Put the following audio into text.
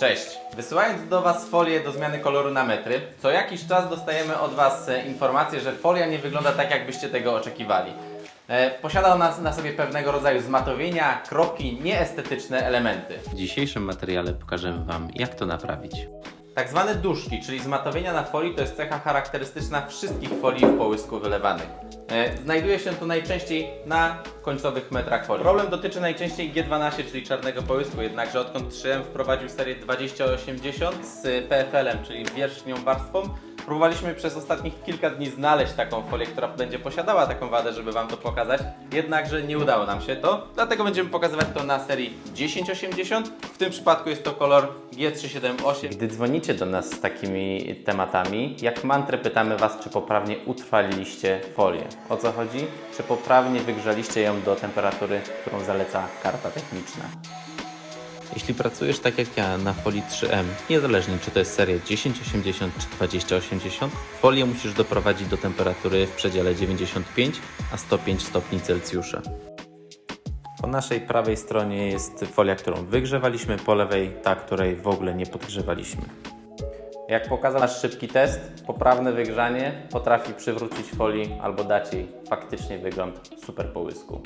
Cześć! Wysyłając do Was folię do zmiany koloru na metry, co jakiś czas dostajemy od Was e, informację, że folia nie wygląda tak, jakbyście tego oczekiwali. E, Posiada ona na sobie pewnego rodzaju zmatowienia, kropki, nieestetyczne elementy. W dzisiejszym materiale pokażemy Wam, jak to naprawić. Tak zwane duszki, czyli zmatowienia na folii, to jest cecha charakterystyczna wszystkich folii w połysku wylewanych. E, Znajduje się to najczęściej na końcowych metrach folii. Problem dotyczy najczęściej G12, czyli czarnego połysku, jednakże odkąd 3M wprowadził serię 2080 z PFL-em, czyli wierzchnią warstwą, próbowaliśmy przez ostatnich kilka dni znaleźć taką folię, która będzie posiadała taką wadę, żeby Wam to pokazać, jednakże nie udało nam się to, dlatego będziemy pokazywać to na serii 1080. W tym przypadku jest to kolor G378. Gdy dzwonicie do nas z takimi tematami, jak mantrę pytamy Was, czy poprawnie utrwaliliście folię. O co chodzi? Czy poprawnie wygrzaliście ją do temperatury, którą zaleca karta techniczna. Jeśli pracujesz tak jak ja na folii 3M, niezależnie czy to jest seria 1080 czy 2080, folię musisz doprowadzić do temperatury w przedziale 95 a 105 stopni Celsjusza. Po naszej prawej stronie jest folia, którą wygrzewaliśmy, po lewej ta, której w ogóle nie podgrzewaliśmy. Jak pokazał nasz szybki test, poprawne wygrzanie potrafi przywrócić folii albo dać jej faktycznie wygląd super połysku.